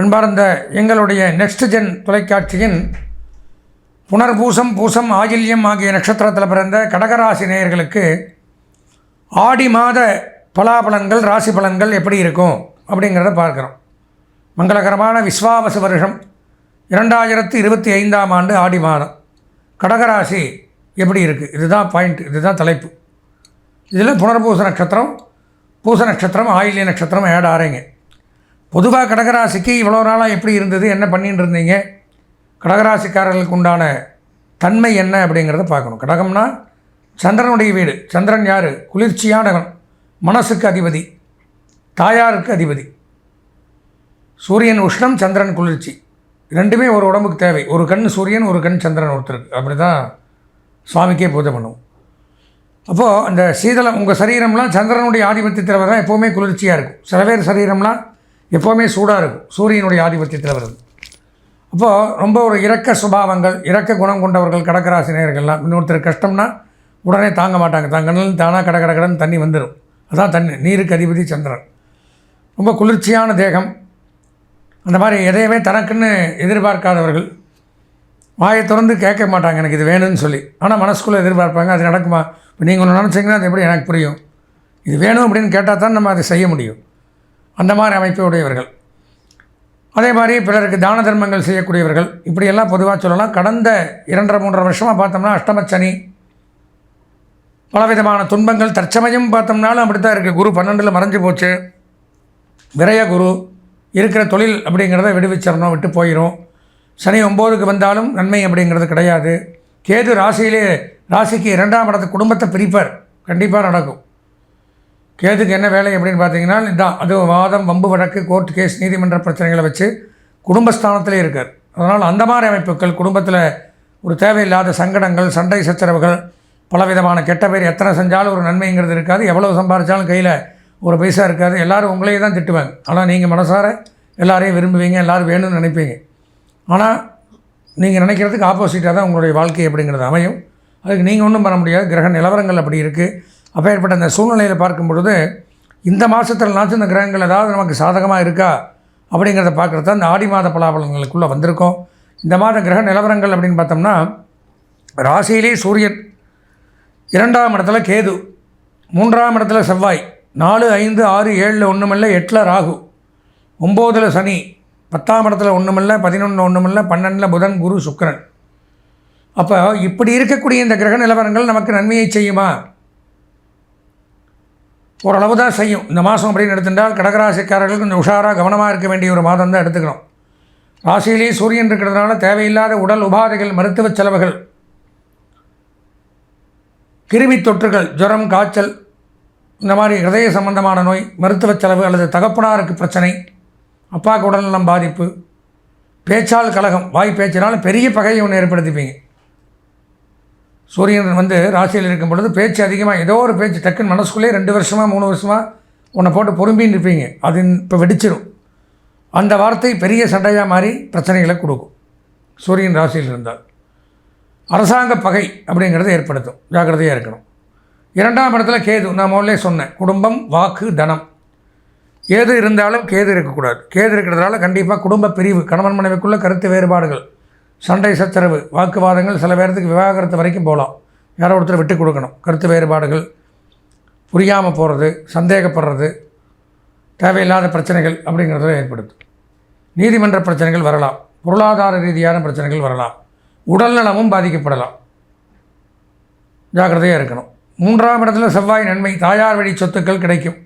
அன்பார்ந்த எங்களுடைய next gen தொலைக்காட்சியின் புனர்பூசம் பூசம் ஆகில்யம் ஆகிய நட்சத்திரத்தில் பிறந்த கடகராசி நேயர்களுக்கு ஆடி மாத பலாபலன்கள் ராசி பலன்கள் எப்படி இருக்கும் அப்படிங்கிறத பார்க்குறோம். மங்களகரமான விஸ்வாவச வருஷம். இரண்டாயிரத்து இருபத்தி ஐந்தாம் ஆண்டு ஆடி மாதம். கடகராசி எப்படி இருக்குது இதுதான் பாயிண்ட் இதுதான் தலைப்பு. இதில் புனர்பூச நட்சத்திரம் பூச நட்சத்திரம் ஆயில்ய நட்சத்திரம் ஏட் ஆறீங்க. பொதுவாக கடகராசிக்கு இவ்வளோ நாளாக எப்படி இருந்தது? என்ன பண்ணிட்டு இருந்தீங்க? கடகராசிக்காரர்களுக்கு உண்டான தன்மை என்ன அப்படிங்கிறத பார்க்கணும். கடகம்னா சந்திரனுடைய வீடு. சந்திரன் யார்? குளிர்ச்சியான மனசுக்கு அதிபதி. தாயாருக்கு அதிபதி. சூரியன் உஷ்ணம் சந்திரன் குளிர்ச்சி. ரெண்டுமே ஒரு உடம்புக்கு தேவை. ஒரு கண் சூரியன் ஒரு கண் சந்திரன் ஒருத்தருக்கு. அப்படி தான் சுவாமிக்கே பூஜை பண்ணுவோம். அப்போது அந்த சீதளம் உங்கள் சரீரம்லாம் சந்திரனுடைய ஆதிபத்தியத்தில் தான் எப்போவுமே குளிர்ச்சியாக இருக்கும். சில பேர் சரீரம்லாம் எப்போவுமே சூடாக இருக்கும். சூரியனுடைய ஆதிபத்தியத்தில் வருது. அப்போது ரொம்ப ஒரு இரக்க சுபாவங்கள் இரக்க குணம் கொண்டவர்கள் கடகராசி இன்னொருத்தர் கஷ்டம்னா உடனே தாங்க மாட்டாங்க. தான் தானாக கட கட தண்ணி வந்துடும் அதான் தண்ணி. நீருக்கு அதிபதி சந்திரன். ரொம்ப குளிர்ச்சியான தேகம். அந்த மாதிரி எதையுமே தனக்குன்னு எதிர்பார்க்காதவர்கள் வாயை திறந்து கேட்க மாட்டாங்க. எனக்கு இது வேணும்னு சொல்லி. ஆனால் மனசுக்குள்ளே எதிர்பார்ப்பாங்க. அது நடக்குமா? இப்போ நீங்கள் ஒன்று நினச்சிங்கன்னா அது எப்படி? எனக்கு புரியும். இது வேணும் அப்படின்னு கேட்டால் தான் நம்ம அதை செய்ய முடியும். அந்த மாதிரி அமைப்பு உடையவர்கள். அதே மாதிரி பிறருக்கு தான தர்மங்கள் செய்யக்கூடியவர்கள். இப்படியெல்லாம் பொதுவாக சொல்லலாம். கடந்த இரண்டரை மூன்றரை வருஷமாக பார்த்தோம்னா அஷ்டமச்சனி பலவிதமான துன்பங்கள் தற்சமயம் பார்த்தோம்னாலும் அப்படி தான் இருக்குது குரு பன்னெண்டில் மறைஞ்சு போச்சு. விரைய குரு இருக்கிற தொழில் அப்படிங்கிறத விடுவிச்சிடணும் விட்டு போயிடும் சனி ஒம்போதுக்கு வந்தாலும் நன்மை அப்படிங்கிறது கிடையாது. கேது ராசியிலே ராசிக்கு இரண்டாம் இடத்து குடும்பத்தை பிரிப்பர். கண்டிப்பாக நடக்கும். கேதுக்கு என்ன வேலை அப்படின்னு பார்த்தீங்கன்னா இதான் அது வாதம் வம்பு வழக்கு கோர்ட் கேஸ் நீதிமன்ற பிரச்சனைகளை வச்சு குடும்பஸ்தானத்திலே இருக்கார். அதனால் அந்த மாதிரி அமைப்புகள் குடும்பத்தில் ஒரு தேவையில்லாத சங்கடங்கள் சண்டை சச்சரவுகள் பலவிதமான கெட்ட பேர் எத்தனை செஞ்சாலும் ஒரு நன்மைங்கிறது இருக்காது. எவ்வளோ சம்பாதிச்சாலும் கையில் ஒரு பைசா இருக்காது. எல்லோரும் உங்களையே தான் திட்டுவாங்க. ஆனால் நீங்கள் மனசார எல்லாரையும் விரும்புவீங்க எல்லோரும் வேணும்னு நினைப்பீங்க. ஆனால் நீங்கள் நினைக்கிறதுக்கு ஆப்போசிட்டாக தான் உங்களுடைய வாழ்க்கை அப்படிங்கிறது அமையும். அதுக்கு நீங்கள் ஒன்றும் பண்ண முடியாது. கிரக நிலவரங்கள் அப்படி இருக்குது அப்பேற்பட்ட அந்த சூழ்நிலையில் பார்க்கும் பொழுது இந்த மாதத்துலனாச்சும் இந்த கிரகங்கள் ஏதாவது நமக்கு சாதகமாக இருக்கா? அப்படிங்கிறத பார்க்குறது தான் இந்த ஆடி மாத பலாபலங்களுக்குள்ளே வந்திருக்கோம். இந்த மாத கிரக நிலவரங்கள் அப்படின்னு பார்த்தோம்னா ராசியிலே சூரியன் இரண்டாம் இடத்துல கேது மூன்றாம் இடத்துல செவ்வாய் நாலு ஐந்து ஆறு ஏழில் ஒன்றுமில்ல எட்டில் ராகு ஒம்போதில் சனி பத்தாம் இடத்துல ஒன்றுமில்ல பதினொன்று ஒன்றுமில்ல பன்னெண்டில் புதன் குரு சுக்கரன். அப்போ இப்படி இருக்கக்கூடிய இந்த கிரக நிலவரங்கள் நமக்கு நன்மையை செய்யுமா? ஓரளவு தான் செய்யும். இந்த மாதம் அப்படின்னு எடுத்துட்டால் கடகராசிக்காரர்கள் கொஞ்சம் உஷாராக கவனமாக இருக்க வேண்டிய ஒரு மாதம் தான் எடுத்துக்கணும். ராசியிலேயே சூரியன் இருக்கிறதுனால தேவையில்லாத உடல் உபாதைகள் மருத்துவ செலவுகள் கிருமி தொற்றுகள் ஜுரம் காய்ச்சல் இந்த மாதிரி ஹிருதய சம்பந்தமான நோய் மருத்துவ செலவு அல்லது தகப்பனாருக்கு பிரச்சனை அப்பாவுக்கு உடல்நலம் பாதிப்பு பேச்சால் கழகம் வாய் பேச்சினாலும் பெரிய பகையை ஒன்று ஏற்படுத்திப்பீங்க. சூரியன் வந்து ராசியில் இருக்கும் பொழுது பேச்சு அதிகமாக ஏதோ ஒரு பேச்சு டக்குன்னு மனசுக்குள்ளே ரெண்டு வருஷமாக மூணு வருஷமாக உன்னை போட்டு பொறும்பின்னு இருப்பீங்க. அது இப்போ வெடிச்சிடும் அந்த வார்த்தை பெரிய சண்டையாக மாறி பிரச்சனைகளை கொடுக்கும். சூரியன் ராசியில் இருந்தால். அரசாங்க பகை அப்படிங்கிறத ஏற்படுத்தும். ஜாக்கிரதையாக இருக்கணும். இரண்டாம் இடத்துல கேது நான் முதல்ல சொன்னேன். குடும்பம் வாக்கு தனம். ஏது இருந்தாலும் கேது இருக்கக்கூடாது. கேது இருக்கிறதுனால கண்டிப்பாக குடும்ப பிரிவு கணவன் மனைவிக்குள்ள கருத்து வேறுபாடுகள். சண்டை சச்சரவு வாக்குவாதங்கள் சில பேர்த்துக்கு விவாகரத்து வரைக்கும் போகலாம். யாரோ ஒருத்தர் விட்டு கொடுக்கணும். கருத்து வேறுபாடுகள் புரியாமல் போகிறது சந்தேகப்படுறது தேவையில்லாத பிரச்சனைகள் அப்படிங்கிறத ஏற்படுத்தும். நீதிமன்ற பிரச்சனைகள் வரலாம். பொருளாதார ரீதியான பிரச்சனைகள் வரலாம். உடல்நலமும் பாதிக்கப்படலாம். ஜாக்கிரதையாக இருக்கணும். மூன்றாம் இடத்துல செவ்வாய் நன்மை தாயார் வழி சொத்துக்கள் கிடைக்கும்.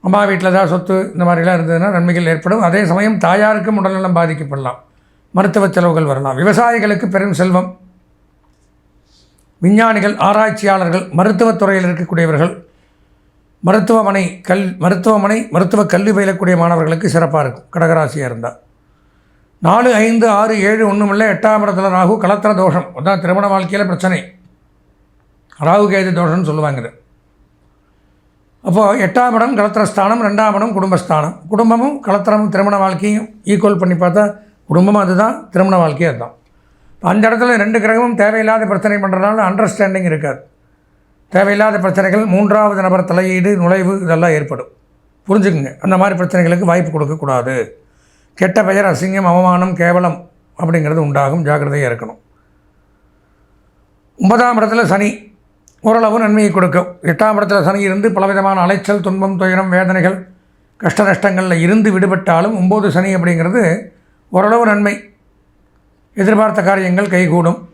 அம்மா வீட்டில் ஏதாவது சொத்து இந்த மாதிரிலாம் இருந்ததுன்னா நன்மைகள் ஏற்படும். அதே சமயம் தாயாருக்கும் உடல்நலம் பாதிக்கப்படலாம். மருத்துவ செலவுகள் வரலாம். விவசாயிகளுக்கு பெரும் செல்வம். விஞ்ஞானிகள் ஆராய்ச்சியாளர்கள் மருத்துவத்துறையில் இருக்கக்கூடியவர்கள் மருத்துவமனை கல் மருத்துவமனை மருத்துவ கல்வி பயிலக்கூடிய மாணவர்களுக்கு சிறப்பாக இருக்கும். கடகராசியாக இருந்தால் நாலு ஐந்து ஆறு ஏழு ஒன்றுமில்ல எட்டாம் இடத்துல ராகு கலத்திர தோஷம். அதான் திருமண வாழ்க்கையில் பிரச்சனை. ராகு கேது தோஷம்னு சொல்லுவாங்க இது அப்போது எட்டாம் இடம் கலத்திரஸ்தானம் ரெண்டாம் இடம் குடும்பஸ்தானம். குடும்பமும் கலத்திரமும் திருமண வாழ்க்கையும் ஈக்குவல் பண்ணி பார்த்தா குடும்பமும் அதுதான் திருமண வாழ்க்கையும் அதுதான். அந்த இடத்துல ரெண்டு கிரகமும் தேவையில்லாத பிரச்சனை பண்ணுறதுனால அண்டர்ஸ்டாண்டிங் இருக்காது. தேவையில்லாத பிரச்சனைகள் மூன்றாவது நபர் தலையீடு நுழைவு இதெல்லாம் ஏற்படும். புரிஞ்சுக்குங்க. அந்த மாதிரி பிரச்சனைகளுக்கு வாய்ப்பு கொடுக்கக்கூடாது. கெட்ட பெயர் அசிங்கம் அவமானம் கேவலம் அப்படிங்கிறது உண்டாகும். ஜாக்கிரதையாக இருக்கணும். ஒன்பதாம் இடத்துல சனி. ஓரளவு நன்மையை கொடுக்கும். எட்டாம் இடத்துல சனி இருந்து பலவிதமான அலைச்சல் துன்பம் துயரம் வேதனைகள் கஷ்ட நஷ்டங்களில் இருந்து விடுபட்டாலும் ஒம்பது சனி அப்படிங்கிறது ஓரளவு நன்மை. எதிர்பார்த்த காரியங்கள் கைகூடும்.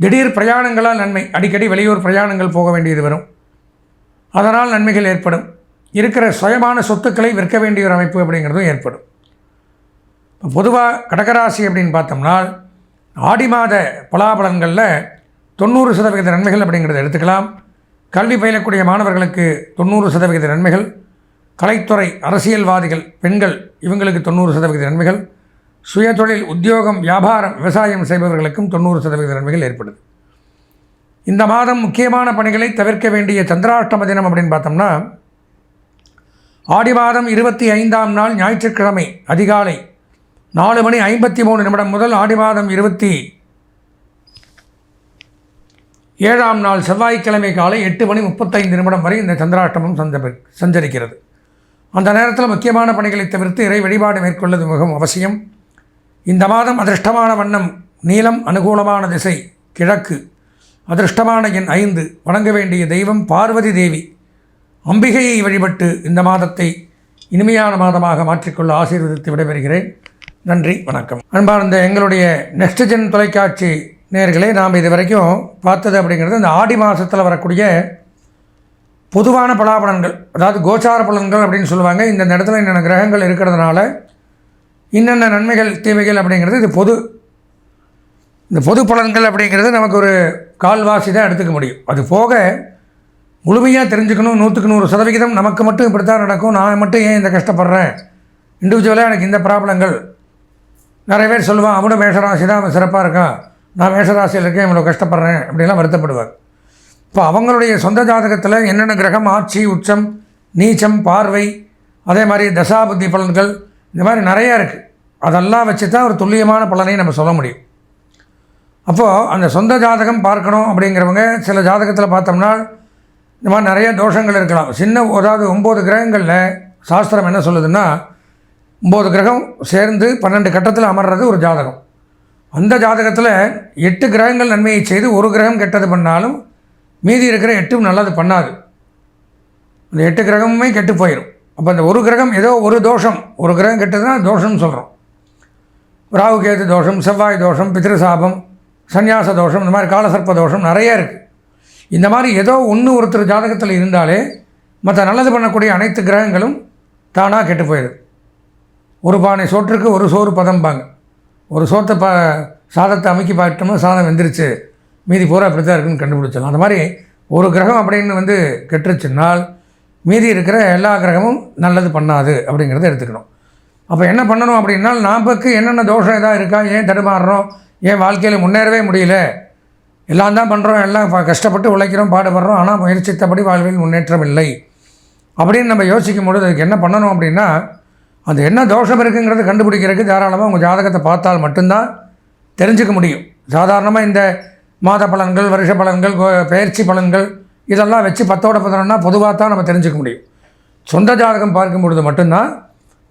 திடீர் பிரயாணங்களால் நன்மை. அடிக்கடி வெளியூர் பிரயாணங்கள் போக வேண்டியது வரும். அதனால் நன்மைகள் ஏற்படும். இருக்கிற சுயமான சொத்துக்களை விற்க வேண்டிய ஒரு அமைப்பு அப்படிங்கிறதும் ஏற்படும். இப்போ பொதுவாக கடகராசி அப்படின்னு பார்த்தோம்னா ஆடி மாத பலாபலன்களில் தொண்ணூறு சதவிகித நன்மைகள் அப்படிங்கிறத எடுத்துக்கலாம். கல்வி பயிலக்கூடிய மாணவர்களுக்கு தொண்ணூறு சதவிகித நன்மைகள். கலைத்துறை அரசியல்வாதிகள் பெண்கள் இவங்களுக்கு தொண்ணூறு சதவிகித நன்மைகள். சுயதொழில் உத்தியோகம் வியாபாரம் விவசாயம் செய்பவர்களுக்கும் தொண்ணூறு சதவீத நன்மைகள் ஏற்படுது. இந்த மாதம் முக்கியமான பணிகளை தவிர்க்க வேண்டிய சந்திராஷ்டம தினம் அப்படின்னு பார்த்தோம்னா ஆடி மாதம் இருபத்தி ஐந்தாம் நாள் ஞாயிற்றுக்கிழமை அதிகாலை நாலு மணி ஐம்பத்தி மூணு நிமிடம் முதல் ஆடி மாதம் இருபத்தி ஏழாம் நாள் செவ்வாய்க்கிழமை காலை எட்டு மணி முப்பத்தைந்து நிமிடம் வரை இந்த சந்திராஷ்டமம் சஞ்ச சஞ்சரிக்கிறது. அந்த நேரத்தில் முக்கியமான பணிகளை தவிர்த்து இறை வழிபாடு மேற்கொள்வது மிகவும் அவசியம். இந்த மாதம் அதிர்ஷ்டமான வண்ணம் நீலம் அனுகூலமான திசை கிழக்கு. அதிர்ஷ்டமான எண் ஐந்து வணங்க வேண்டிய தெய்வம் பார்வதி தேவி. அம்பிகையை வழிபட்டு இந்த மாதத்தை இனிமையான மாதமாக மாற்றிக்கொள்ள ஆசீர்வதித்து விடைபெறுகிறேன். நன்றி வணக்கம். அன்பார்ந்த எங்களுடைய நெக்ஸ்ட் ஜென் தொலைக்காட்சி நேர்களே நாம் இது வரைக்கும் பார்த்தது அப்படிங்கிறது இந்த ஆடி மாதத்தில் வரக்கூடிய பொதுவான பலாபலன்கள் அதாவது கோச்சார பலன்கள் அப்படின்னு சொல்லுவாங்க. இந்த இடத்துல என்னென்ன கிரகங்கள் இருக்கிறதுனால இன்னென்ன நன்மைகள் தீமைகள் அப்படிங்கிறது இது பொது இந்த பொது பலன்கள் அப்படிங்கிறது நமக்கு ஒரு கால்வாசி தான் எடுத்துக்க முடியும். அது போக முழுமையாக தெரிஞ்சுக்கணும் நூற்றுக்கு நூறு சதவிகிதம் நமக்கு மட்டும் இப்படி தான் நடக்கும். நான் மட்டும் ஏன் இந்த கஷ்டப்படுறேன்? இண்டிவிஜுவலாக எனக்கு இந்த ப்ராப்ளங்கள் நிறைய பேர் சொல்லுவான் அவனும் மேஷராசி தான் அவன் சிறப்பாக இருக்கான். நான் மேஷராசியில் இருக்கேன் இவ்வளோ கஷ்டப்படுறேன். அப்படிலாம் வருத்தப்படுவார். இப்போ அவங்களுடைய சொந்த ஜாதகத்தில் என்னென்ன கிரகம் ஆட்சி உச்சம் நீச்சம் பார்வை அதே மாதிரி தசாபுத்தி பலன்கள் இந்த மாதிரி நிறையா இருக்குது அதெல்லாம் வச்சு தான் ஒரு துல்லியமான பலனை நம்ம சொல்ல முடியும். அப்போது அந்த சொந்த ஜாதகம் பார்க்கணும் அப்படிங்கிறவங்க சில ஜாதகத்தில் பார்த்தோம்னா இந்த மாதிரி நிறைய தோஷங்கள் இருக்கலாம். சின்ன அதாவது ஒம்பது கிரகங்களில் சாஸ்திரம் என்ன சொல்லுதுன்னா ஒம்பது கிரகம் சேர்ந்து பன்னெண்டு கட்டத்தில் அமர்றது ஒரு ஜாதகம். அந்த ஜாதகத்தில் எட்டு கிரகங்கள் நன்மையை செய்து ஒரு கிரகம் கெட்டது பண்ணாலும் மீதி இருக்கிற எட்டும் நல்லது பண்ணாது. அந்த எட்டு கிரகமுமே கெட்டு போயிடும் அப்போ அந்த ஒரு கிரகம் ஏதோ ஒரு தோஷம். ஒரு கிரகம் கெட்டதுன்னா தோஷம்னு சொல்கிறோம் ராகு கேது தோஷம் செவ்வாய் தோஷம் பித்ருசாபம் சந்நியாச தோஷம் இந்த மாதிரி காலசர்ப்ப தோஷம் நிறைய இருக்குது இந்த மாதிரி ஏதோ ஒன்று ஒருத்தர் ஜாதகத்தில் இருந்தாலே மற்ற நல்லது பண்ணக்கூடிய அனைத்து கிரகங்களும் தானாக கெட்டு போயிடுது ஒரு பானை சோற்றுக்கு ஒரு சோறு பதம்பாங்க. ஒரு சோத்தை ப சாதத்தை அமைக்கி பார்த்தோம்னா சாதம் வெந்துருச்சு. மீதி பூரா இப்படி தான் இருக்குன்னு கண்டுபிடிச்சிடலாம். அந்த மாதிரி ஒரு கிரகம் அப்படின்னு வந்து கெட்டுருச்சுன்னால் மீதி இருக்கிற எல்லா கிரகமும் நல்லது பண்ணாது அப்படிங்கிறத எடுத்துக்கணும். அப்போ என்ன பண்ணணும் அப்படின்னா நாமக்கு என்னென்ன தோஷம் எதாவது இருக்கா ஏன் தடுமாறுறோம் ஏன் வாழ்க்கையில் முன்னேறவே முடியல எல்லாம் தான் பண்ணுறோம் எல்லாம் கஷ்டப்பட்டு உழைக்கிறோம் பாடுபடுறோம் ஆனால் முயற்சித்தபடி வாழ்வில் முன்னேற்றம் இல்லை. அப்படின்னு நம்ம யோசிக்கும் பொழுது அதுக்கு என்ன பண்ணணும் அப்படின்னா அந்த என்ன தோஷம் இருக்குங்கிறத கண்டுபிடிக்கிறதுக்கு தாராளமாக உங்கள் ஜாதகத்தை பார்த்தால் மட்டும்தான் தெரிஞ்சுக்க முடியும். சாதாரணமாக இந்த மாத பலன்கள் வருஷ பலன்கள் பயிற்சி பலன்கள் இதெல்லாம் வச்சு பத்தோட பதினொன்னா பொதுவாக தான் நம்ம தெரிஞ்சுக்க முடியும். சொந்த ஜாதகம் பார்க்கும் பொழுது மட்டும்தான்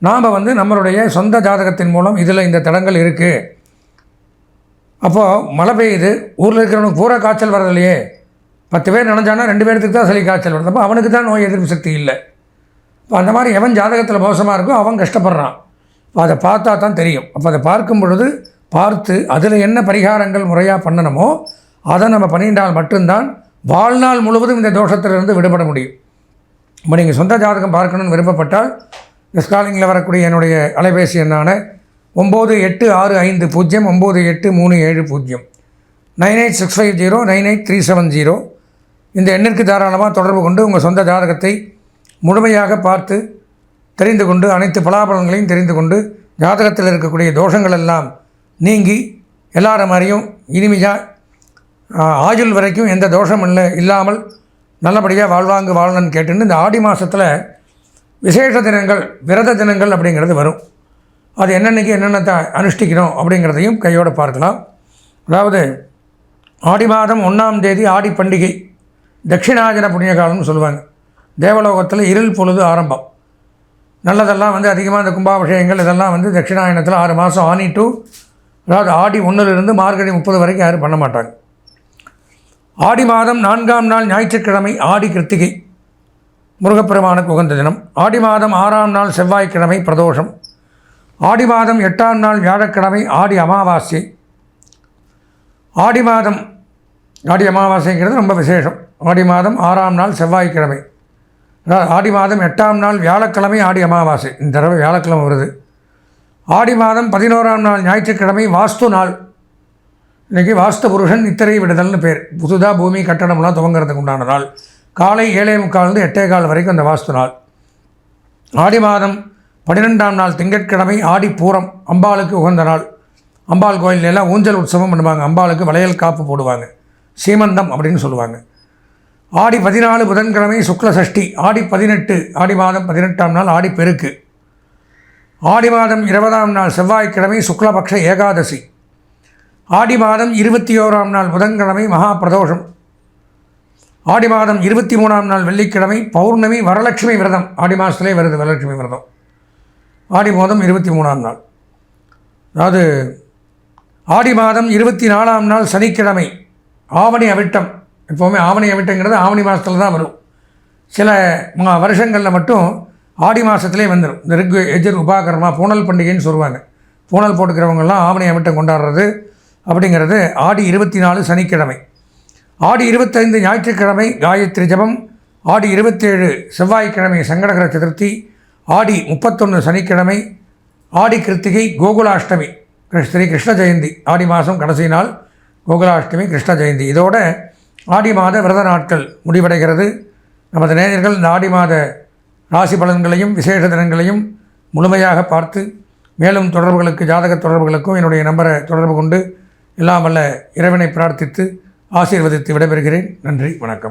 நாம் வந்து நம்மளுடைய சொந்த ஜாதகத்தின் மூலம் இதில் இந்த தடங்கள் இருக்குது அப்போது மழை பெய்யுது ஊரில் இருக்கிறவனுக்கு பூரா காய்ச்சல் வரதில்லையே பத்து பேர் நினைஞ்சானா ரெண்டு பேர்த்துக்கு தான் சளி காய்ச்சல் வருது. அப்போ அவனுக்கு தான் நோய் எதிர்ப்பு சக்தி இல்லை. இப்போ அந்த மாதிரி எவன் ஜாதகத்தில் மோசமாக இருக்கோ அவன் கஷ்டப்படுறான். இப்போ அதை பார்த்தா தான் தெரியும். அப்போ அதை பார்க்கும் பொழுது பார்த்து அதில் என்ன பரிகாரங்கள் முறையாக பண்ணணுமோ அதை நம்ம பண்ணிட்டால் மட்டும்தான் வாழ்நாள் முழுவதும் இந்த தோஷத்திலிருந்து விடுபட முடியும். இப்போ நீங்கள் சொந்த ஜாதகம் பார்க்கணும்னு விருப்பப்பட்டால் இந்த ஸ்காலிங்கில் வரக்கூடிய என்னுடைய அலைபேசி எண்ணான ஒம்பது எட்டு ஆறு ஐந்து பூஜ்ஜியம் ஒம்பது எட்டு மூணு ஏழு பூஜ்ஜியம். Nine eight six five zero nine eight three seven zero. இந்த எண்ணிற்கு தாராளமாக தொடர்பு கொண்டு உங்கள் சொந்த ஜாதகத்தை முழுமையாக பார்த்து தெரிந்து கொண்டு அனைத்து பலாபலன்களையும் தெரிந்து கொண்டு ஜாதகத்தில் இருக்கக்கூடிய தோஷங்கள் எல்லாம் நீங்கி எல்லார மாதிரியும் இனிமையாக ஆயுள் வரைக்கும் எந்த தோஷம் இல்லை இல்லாமல் நல்லபடியாக வாழ்வாங்கு வாழணும்னு கேட்டுன்னு இந்த ஆடி மாதத்தில் விசேஷ தினங்கள் விரத தினங்கள் அப்படிங்கிறது வரும். அது என்னென்னைக்கு என்னென்ன அனுஷ்டிக்கணும் அப்படிங்கிறதையும் கையோடு பார்க்கலாம். அதாவது ஆடி மாதம் ஒன்றாம் தேதி ஆடி பண்டிகை தட்சிணாஜன புண்ணிய காலம்னு சொல்லுவாங்க. தேவலோகத்தில் இருள் பொழுது ஆரம்பம். நல்லதெல்லாம் வந்து அதிகமாக இந்த கும்பாபிஷேகங்கள் இதெல்லாம் வந்து தட்சிணாயனத்தில் ஆறு மாதம் ஆனி டூ அதாவது ஆடி ஒன்றிலிருந்து மார்கழி முப்பது வரைக்கும் யாரும் பண்ண மாட்டாங்க. ஆடி மாதம் நான்காம் நாள் ஞாயிற்றுக்கிழமை ஆடி கிருத்திகை. முருகப்பெருமானுக்கு உகந்த தினம். ஆடி மாதம் ஆறாம் நாள் செவ்வாய்க்கிழமை பிரதோஷம். ஆடி மாதம் எட்டாம் நாள் வியாழக்கிழமை ஆடி அமாவாசை. ஆடி மாதம் ஆடி அமாவாசைங்கிறது ரொம்ப விசேஷம். ஆடி மாதம் ஆறாம் நாள் செவ்வாய்க்கிழமை. ஆடி மாதம் எட்டாம் நாள் வியாழக்கிழமை ஆடி அமாவாசை. இந்த தடவை வியாழக்கிழமை வருது. ஆடி மாதம் பதினோராம் நாள் ஞாயிற்றுக்கிழமை வாஸ்து நாள். இன்றைக்கி வாஸ்து புருஷன் நித்திரை விடுதல்னு பேர். புதுதாக பூமி கட்டடம்லாம் துவங்குறதுக்கு உண்டான நாள். காலை ஏழே முக்கால்ந்து எட்டே கால் வரைக்கும் அந்த வாஸ்து நாள். ஆடி மாதம் பன்னிரெண்டாம் நாள் திங்கட்கிழமை ஆடி பூரம் அம்பாளுக்கு உகந்த நாள். அம்பாள் கோயில்ல எல்லாம் ஊஞ்சல் உற்சவம் பண்ணுவாங்க. அம்பாளுக்கு வளையல் காப்பு போடுவாங்க. சீமந்தம் அப்படின்னு சொல்லுவாங்க. ஆடி பதினாலு புதன்கிழமை சுக்ல சஷ்டி ஆடி பதினெட்டு ஆடி மாதம் பதினெட்டாம் நாள் ஆடி பெருக்கு ஆடி மாதம் இருபதாம் நாள் செவ்வாய்க்கிழமை சுக்லபக்ஷ ஏகாதசி. ஆடி மாதம் இருபத்தி ஓராம் நாள் புதன்கிழமை மகா பிரதோஷம் ஆடி மாதம் இருபத்தி மூணாம் நாள் வெள்ளிக்கிழமை பௌர்ணமி வரலட்சுமி விரதம். ஆடி மாதத்துலேயே வருது வரலட்சுமி விரதம். ஆடி மாதம் இருபத்தி மூணாம் நாள். அதாவது ஆடி மாதம் இருபத்தி நாலாம் நாள் சனிக்கிழமை ஆவணி அவிட்டம். எப்போவுமே ஆவணி அவிட்டங்கிறது ஆவணி மாதத்தில் தான் வரும். சில வருஷங்களில் மட்டும் ஆடி மாதத்துலேயே வந்துடும் இந்த ரிக் எஜர் உபாகரமாக பூனல் பண்டிகைன்னு சொல்லுவாங்க. பூனல் போட்டுக்கிறவங்கெல்லாம் ஆவணி அவிட்டம் கொண்டாடுறது. அப்படிங்கிறது ஆடி இருபத்தி நாலு சனிக்கிழமை. ஆடி இருபத்தைந்து ஞாயிற்றுக்கிழமை காயத்ரி ஜபம் ஆடி இருபத்தேழு செவ்வாய்க்கிழமை சங்கடகர சதுர்த்தி ஆடி முப்பத்தொன்று சனிக்கிழமை ஆடி கிருத்திகை கோகுலாஷ்டமி ஸ்ரீ கிருஷ்ண ஜெயந்தி ஆடி மாதம் கடைசி நாள் கோகுலாஷ்டமி கிருஷ்ண ஜெயந்தி. இதோட ஆடி மாத விரத நாட்கள் முடிவடைகிறது. நமது நேயர்கள் இந்த ஆடி மாத ராசி பலன்களையும் விசேஷ தினங்களையும் முழுமையாக பார்த்து மேலும் தொடர்புகளுக்கு ஜாதக தொடர்புகளுக்கும் என்னுடைய நம்பரை தொடர்பு கொண்டு எல்லாம் வல்ல இறைவனை பிரார்த்தித்து ஆசீர்வதித்து விடைபெறுகிறேன். நன்றி வணக்கம்.